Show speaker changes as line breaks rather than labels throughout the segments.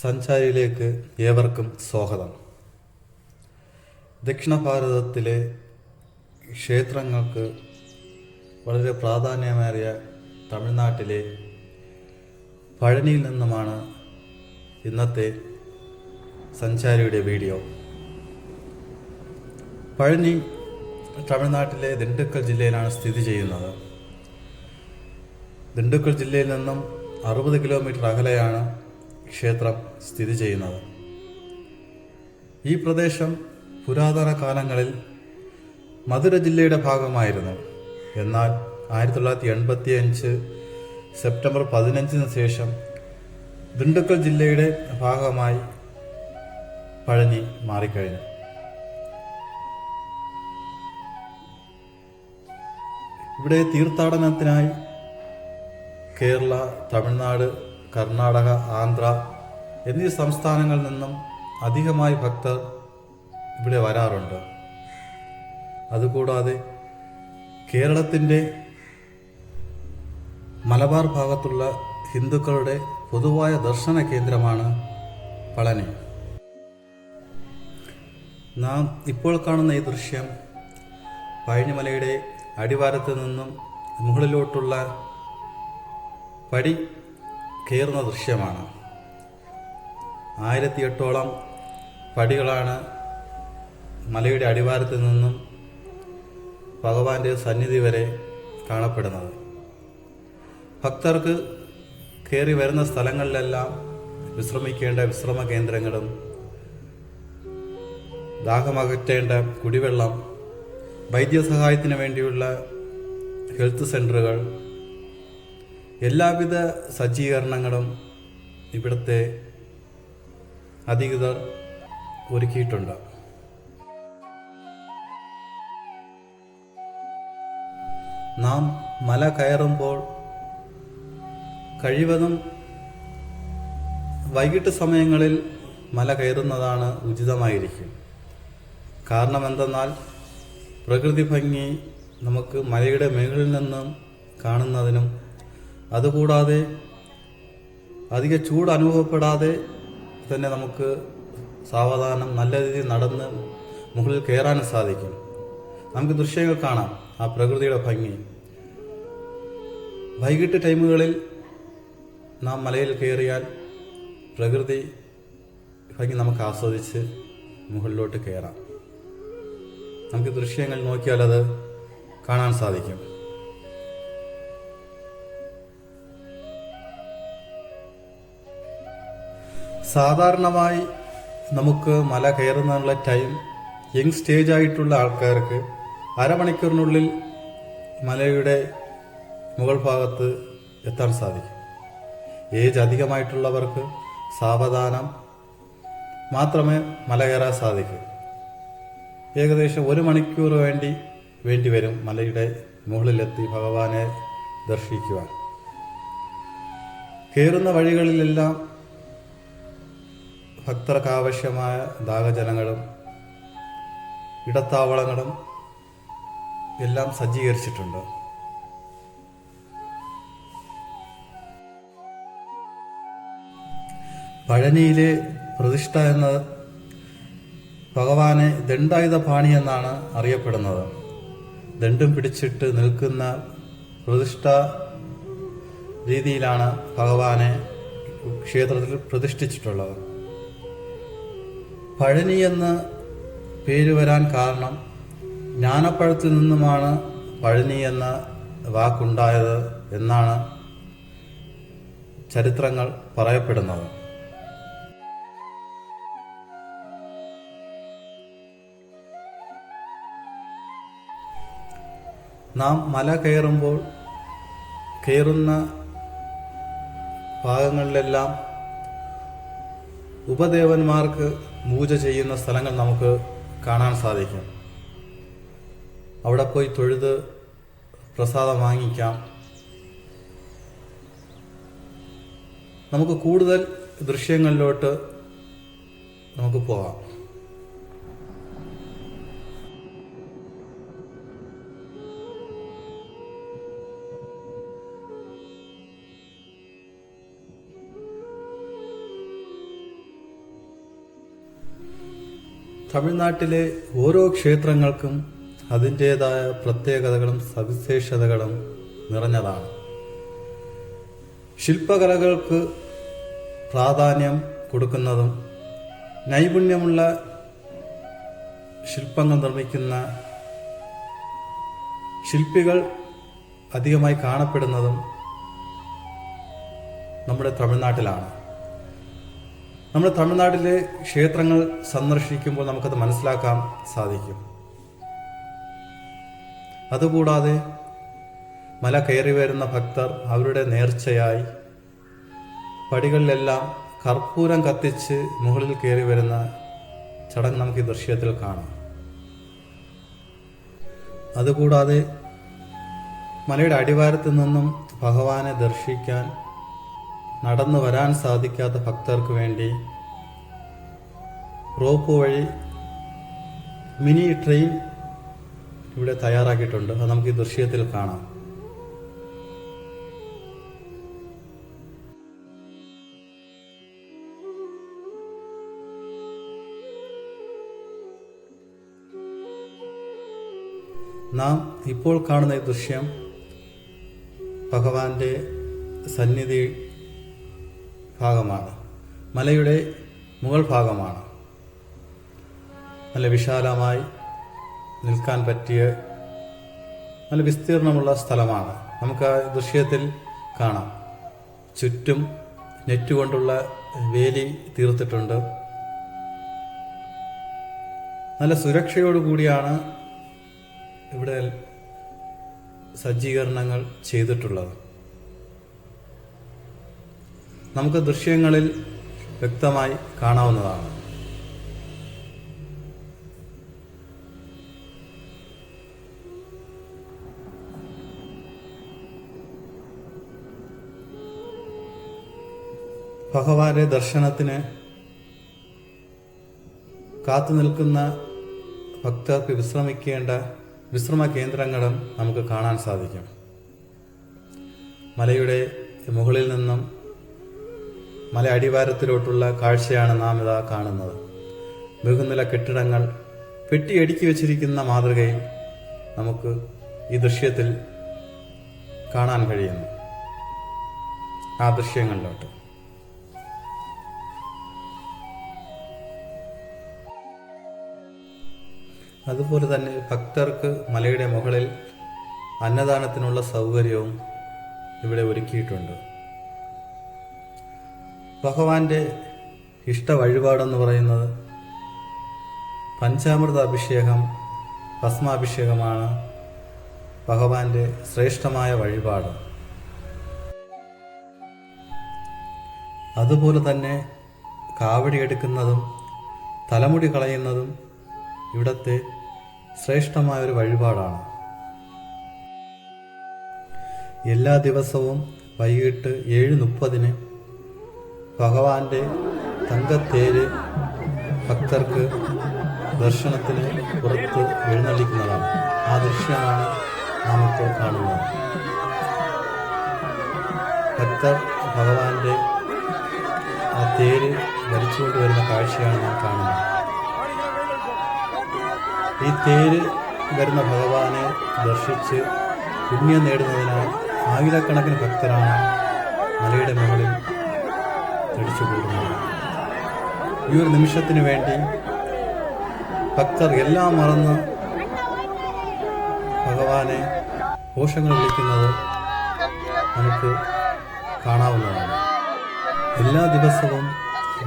സഞ്ചാരിയിലേക്ക് ഏവർക്കും സ്വാഗതം. ദക്ഷിണ ഭാരതത്തിലെ ക്ഷേത്രങ്ങൾക്ക് വളരെ പ്രാധാന്യമേറിയ തമിഴ്നാട്ടിലെ പഴനിയിൽ നിന്നുമാണ് ഇന്നത്തെ സഞ്ചാരിയുടെ വീഡിയോ. പഴനി തമിഴ്നാട്ടിലെ ദിണ്ടുക്കൽ ജില്ലയിലാണ് സ്ഥിതി ചെയ്യുന്നത്. ദിണ്ടുക്കൽ ജില്ലയിൽ നിന്നും അറുപത് കിലോമീറ്റർ അകലെയാണ് ക്ഷേത്രം സ്ഥിതി ചെയ്യുന്നത്. ഈ പ്രദേശം പുരാതന കാലങ്ങളിൽ മധുര ജില്ലയുടെ ഭാഗമായിരുന്നു. എന്നാൽ ആയിരത്തി തൊള്ളായിരത്തി എൺപത്തി അഞ്ച് സെപ്റ്റംബർ പതിനഞ്ചിന് ശേഷം ദിണ്ടുക്കൽ ജില്ലയുടെ ഭാഗമായി പഴനി മാറിക്കഴിഞ്ഞു. ഇവിടെ തീർത്ഥാടനത്തിനായി കേരള തമിഴ്നാട് കർണാടക ആന്ധ്ര എന്നീ സംസ്ഥാനങ്ങളിൽ നിന്നും അധികമായി ഭക്തർ ഇവിടെ വരാറുണ്ട്. അതുകൂടാതെ കേരളത്തിന്റെ മലബാർ ഭാഗത്തുള്ള ഹിന്ദുക്കളുടെ പൊതുവായ ദർശന കേന്ദ്രമാണ് പളനി. നാം ഇപ്പോൾ കാണുന്ന ഈ ദൃശ്യം പഴനിമലയുടെ അടിവാരത്ത് നിന്നും മുകളിലോട്ടുള്ള പടി കയറുന്ന ദൃശ്യമാണ്. ആയിരത്തി എട്ടോളം പടികളാണ് മലയുടെ അടിവാരത്തിൽ നിന്നും ഭഗവാന്റെ സന്നിധി വരെ കാണപ്പെടുന്നത്. ഭക്തർക്ക് കയറി വരുന്ന സ്ഥലങ്ങളിലെല്ലാം വിശ്രമിക്കേണ്ട വിശ്രമ കേന്ദ്രങ്ങളും ദാഹമകറ്റേണ്ട കുടിവെള്ളം വൈദ്യസഹായത്തിന് വേണ്ടിയുള്ള ഹെൽത്ത് സെന്ററുകൾ എല്ലാവിധ സജ്ജീകരണങ്ങളും ഇവിടുത്തെ അധികൃതർ ഒരുക്കിയിട്ടുണ്ട്. നാം മല കയറുമ്പോൾ കഴിവതും വൈകിട്ട് സമയങ്ങളിൽ മല കയറുന്നതാണ് ഉചിതമായിരിക്കും. കാരണം എന്തെന്നാൽ പ്രകൃതി ഭംഗി നമുക്ക് മലയുടെ മുകളിൽ നിന്നും കാണുന്നതിനും അതുകൂടാതെ അധിക ചൂട് അനുഭവപ്പെടാതെ തന്നെ നമുക്ക് സാവധാനം നല്ല രീതിയിൽ നടന്ന് മുകളിൽ കയറാനും സാധിക്കും. നമുക്ക് ദൃശ്യങ്ങൾ കാണാം ആ പ്രകൃതിയുടെ ഭംഗി. വൈകിട്ട് ടൈമുകളിൽ നാം മലയിൽ കയറിയാൽ പ്രകൃതി ഭംഗി നമുക്ക് ആസ്വദിച്ച് മുകളിലോട്ട് കയറാം. നമുക്ക് ദൃശ്യങ്ങൾ നോക്കിയാൽ അത് കാണാൻ സാധിക്കും. സാധാരണമായി നമുക്ക് മല കയറുന്നതിനുള്ള ടൈം യങ് സ്റ്റേജ് ആയിട്ടുള്ള ആൾക്കാർക്ക് അരമണിക്കൂറിനുള്ളിൽ മലയുടെ മുകൾ ഭാഗത്ത് എത്താൻ സാധിക്കും. ഏജ് അധികമായിട്ടുള്ളവർക്ക് സാവധാനം മാത്രമേ മല കയറാൻ സാധിക്കൂ. ഏകദേശം ഒരു മണിക്കൂർ വേണ്ടി വേണ്ടി വരും മലയുടെ മുകളിലെത്തി ഭഗവാനെ ദർശിക്കുവാൻ. കയറുന്ന വഴികളിലെല്ലാം ഭക്തർക്ക് ആവശ്യമായ ദാഹജലങ്ങളും ഇടത്താവളങ്ങളും എല്ലാം സജ്ജീകരിച്ചിട്ടുണ്ട്. പഴനിയിലെ പ്രതിഷ്ഠ എന്ന ഭഗവാനെ ദണ്ഡായുധ പാണി എന്നാണ് അറിയപ്പെടുന്നത്. ദണ്ഡും പിടിച്ചിട്ട് നിൽക്കുന്ന പ്രതിഷ്ഠ രീതിയിലാണ് ഭഗവാനെ ക്ഷേത്രത്തിൽ പ്രതിഷ്ഠിച്ചിട്ടുള്ളത്. പഴനി എന്ന് പേര് വരാൻ കാരണം ജ്ഞാനപ്പഴത്തിൽ നിന്നുമാണ് പഴനി എന്ന വാക്കുണ്ടായത് എന്നാണ് ചരിത്രങ്ങൾ പറയപ്പെടുന്നത്. നാം മല കയറുമ്പോൾ കയറുന്ന ഭാഗങ്ങളിലെല്ലാം ഉപദേവന്മാർക്ക് പൂജ ചെയ്യുന്ന സ്ഥലങ്ങൾ നമുക്ക് കാണാൻ സാധിക്കും. അവിടെ പോയി തൊഴുത് പ്രസാദം വാങ്ങിക്കാം. നമുക്ക് കൂടുതൽ ദൃശ്യങ്ങളിലോട്ട് നമുക്ക് പോകാം. തമിഴ്നാട്ടിലെ ഓരോ ക്ഷേത്രങ്ങൾക്കും അതിന്റേതായ പ്രത്യേകതകളും സവിശേഷതകളും നിറഞ്ഞതാണ്. ശില്പകലകൾക്ക് പ്രാധാന്യം കൊടുക്കുന്നതും നൈപുണ്യമുള്ള ശില്പങ്ങൾ നിർമ്മിക്കുന്ന ശില്പികൾ അധികമായി കാണപ്പെടുന്നതും നമ്മുടെ തമിഴ്നാട്ടിലാണ്. നമ്മുടെ തമിഴ്നാട്ടിലെ ക്ഷേത്രങ്ങൾ സന്ദർശിക്കുമ്പോൾ നമുക്കത് മനസ്സിലാക്കാൻ സാധിക്കും. അതുകൂടാതെ മല കയറി വരുന്ന ഭക്തർ അവരുടെ നേർച്ചയായി പടികളിലെല്ലാം കർപ്പൂരം കത്തിച്ച് മുകളിൽ കയറി വരുന്ന ചടങ്ങ് നമുക്ക് ഈ ദൃശ്യത്തിൽ കാണാം. അതുകൂടാതെ മലയുടെ അടിവാരത്ത് നിന്നും ഭഗവാനെ ദർശിക്കാൻ നടന്നു വരാൻ സാധിക്കാത്ത ഭക്തർക്ക് വേണ്ടി റോപ്പ് വഴി മിനി ട്രെയിൻ ഇവിടെ തയ്യാറാക്കിയിട്ടുണ്ട്. അത് നമുക്ക് ഈ ദൃശ്യത്തിൽ കാണാം. നാം ഇപ്പോൾ കാണുന്ന ഈ ദൃശ്യം ഭഗവാന്റെ സന്നിധി ഭാഗമാണ്. മലയുടെ മുകൾ ഭാഗമാണ്. നല്ല വിശാലമായി നിൽക്കാൻ പറ്റിയ നല്ല വിസ്തീർണമുള്ള സ്ഥലമാണ്. നമുക്ക് ആ ദൃശ്യത്തിൽ കാണാം. ചുറ്റും നെറ്റ് കൊണ്ടുള്ള വേലി തീർത്തിട്ടുണ്ട്. നല്ല സുരക്ഷയോടുകൂടിയാണ് ഇവിടെ സജ്ജീകരണങ്ങൾ ചെയ്തിട്ടുള്ളത്. നമുക്ക് ദൃശ്യങ്ങളിൽ വ്യക്തമായി കാണാവുന്നതാണ്. ഭഗവാന്റെ ദർശനത്തിന് കാത്തു നിൽക്കുന്ന ഭക്തർക്ക് വിശ്രമിക്കേണ്ട വിശ്രമ കേന്ദ്രങ്ങളും നമുക്ക് കാണാൻ സാധിക്കും. മലയുടെ മുകളിൽ നിന്നും മല അടിവാരത്തിലോട്ടുള്ള കാഴ്ചയാണ് നാം ഇതാ കാണുന്നത്. ബഹുനില കെട്ടിടങ്ങൾ പെട്ടിയടുക്കി വച്ചിരിക്കുന്ന മാതൃകയിൽ നമുക്ക് ഈ ദൃശ്യത്തിൽ കാണാൻ കഴിയുന്നു. ആ ദൃശ്യങ്ങളിലോട്ട്. അതുപോലെ തന്നെ ഭക്തർക്ക് മലയുടെ മുകളിൽ അന്നദാനത്തിനുള്ള സൗകര്യവും ഇവിടെ ഒരുക്കിയിട്ടുണ്ട്. ഭഗവാന്റെ ഇഷ്ട വഴിപാടെന്ന് പറയുന്നത് പഞ്ചാമൃത അഭിഷേകം ഭസ്മാഭിഷേകമാണ് ഭഗവാന്റെ ശ്രേഷ്ഠമായ വഴിപാട്. അതുപോലെ തന്നെ കാവടി എടുക്കുന്നതും തലമുടി കളയുന്നതും ഇവിടത്തെ ശ്രേഷ്ഠമായ ഒരു വഴിപാടാണ്. എല്ലാ ദിവസവും വൈകിട്ട് ഏഴ് മുപ്പതിന് ഭഗവാന്റെ തങ്കത്തേര് ഭക്തർക്ക് ദർശനത്തിന് പുറത്ത് എഴുന്നള്ളിക്കുന്നതാണ്. ആ ദൃശ്യമാണ് നാം ഇപ്പോൾ കാണുന്നത്. ഭക്തർ ഭഗവാന്റെ ആ തേര് വലിച്ചുകൊണ്ട് വരുന്ന കാഴ്ചയാണ് നാം കാണുന്നത്. ഈ തേര് വരുന്ന ഭഗവാനെ ദർശിച്ച് പുണ്യം നേടുന്നതിനാൽ ആയിരക്കണക്കിന് ഭക്തരാണ് കൂടുന്നത് ഈ ഒരു നിമിഷത്തിന് വേണ്ടി ഭക്തർ എല്ലാം മറന്ന് ഭഗവാനെ ഘോഷങ്ങൾ വിളിക്കുന്നത് നമുക്ക് കാണാവുന്നതാണ്. എല്ലാ ദിവസവും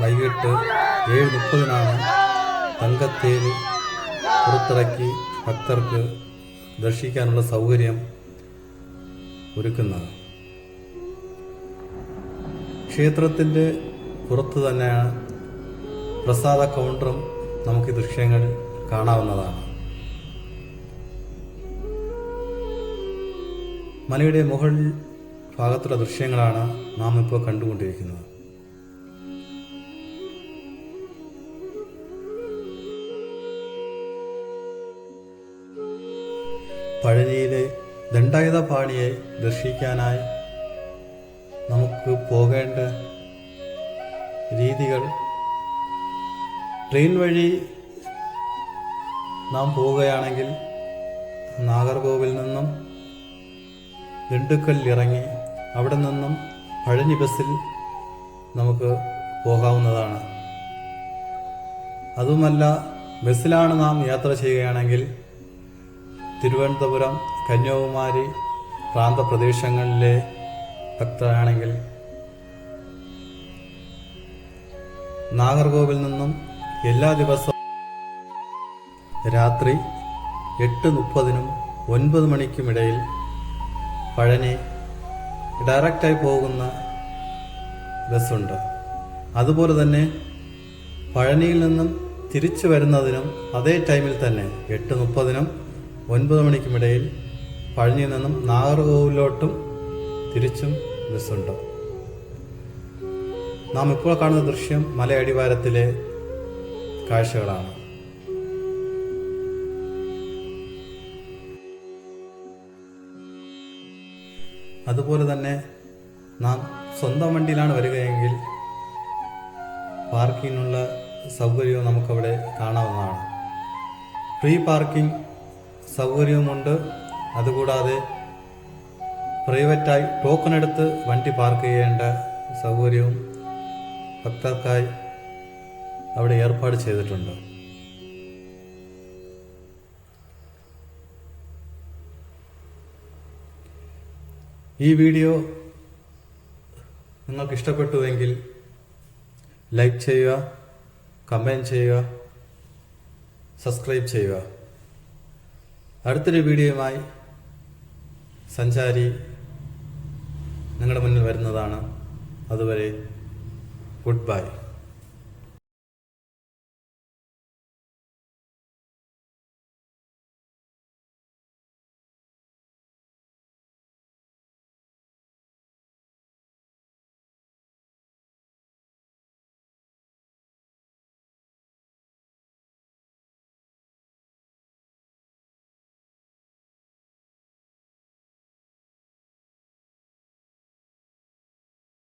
വൈകിട്ട് ഏഴ് മുപ്പതിനാണ് തങ്കത്തേര് പുറത്തിറക്കി ഭക്തർക്ക് ദർശിക്കാനുള്ള സൗകര്യം ഒരുക്കുന്നത്. ക്ഷേത്രത്തിന്റെ പുറത്ത് തന്നെയാണ്. പ്രസാദ കൗണ്ടറും നമുക്ക് ദൃശ്യങ്ങൾ കാണാവുന്നതാണ്. മലയുടെ മുകൾ ഭാഗത്തുള്ള ദൃശ്യങ്ങളാണ് നാം ഇപ്പോൾ കണ്ടുകൊണ്ടിരിക്കുന്നത്. പഴനിയിലെ ദണ്ഡായുധപാണിയെ ദർശിക്കാനായി നമുക്ക് പോകേണ്ട രീതികൾ. ട്രെയിൻ വഴി നാം പോവുകയാണെങ്കിൽ നാഗർകോവിൽ നിന്നും ദിണ്ടുക്കൽ ഇറങ്ങി അവിടെ നിന്നും പഴനി ബസ്സിൽ നമുക്ക് പോകാവുന്നതാണ്. അതുമല്ല ബസ്സിലാണ് നാം യാത്ര ചെയ്യുകയാണെങ്കിൽ തിരുവനന്തപുരം കന്യാകുമാരി പ്രാന്തപ്രദേശങ്ങളിലെ ഭക്തരാണെങ്കിൽ നാഗർകോവിൽ നിന്നും എല്ലാ ദിവസവും രാത്രി എട്ട് മുപ്പതിനും ഒൻപത് മണിക്കുമിടയിൽ പഴനി ഡയറക്റ്റായി പോകുന്ന ബസ്സുണ്ട്. അതുപോലെ തന്നെ പഴനിയിൽ നിന്നും തിരിച്ചു വരുന്നതിനും അതേ ടൈമിൽ തന്നെ എട്ട് മുപ്പതിനും ഒൻപത് മണിക്കുമിടയിൽ പഴനിയിൽ നിന്നും നാഗർകോവിലോട്ടും തിരിച്ചും ബസ്സുണ്ട്. നാം ഇപ്പോൾ കാണുന്ന ദൃശ്യം മലയടിവാരത്തിലെ കാഴ്ചകളാണ്. അതുപോലെ തന്നെ നാം സ്വന്തം വണ്ടിയിലാണ് വരികയെങ്കിൽ പാർക്കിങ്ങിനുള്ള സൗകര്യവും നമുക്കവിടെ കാണാവുന്നതാണ്. ഫ്രീ പാർക്കിംഗ് സൗകര്യവുമുണ്ട്. അതുകൂടാതെ പ്രൈവറ്റായി ടോക്കൺ എടുത്ത് വണ്ടി പാർക്ക് ചെയ്യേണ്ട സൗകര്യവും ഭക്തർക്കായി അവിടെ ഏർപ്പാട് ചെയ്തിട്ടുണ്ട്. ഈ വീഡിയോ നിങ്ങൾക്ക് ഇഷ്ടപ്പെട്ടുവെങ്കിൽ ലൈക്ക് ചെയ്യുക കമന്റ് ചെയ്യുക സബ്സ്ക്രൈബ് ചെയ്യുക. അടുത്തൊരു വീഡിയോയുമായി സഞ്ചാരി നിങ്ങളുടെ മുന്നിൽ വരുന്നതാണ്. അതുവരെ goodbye.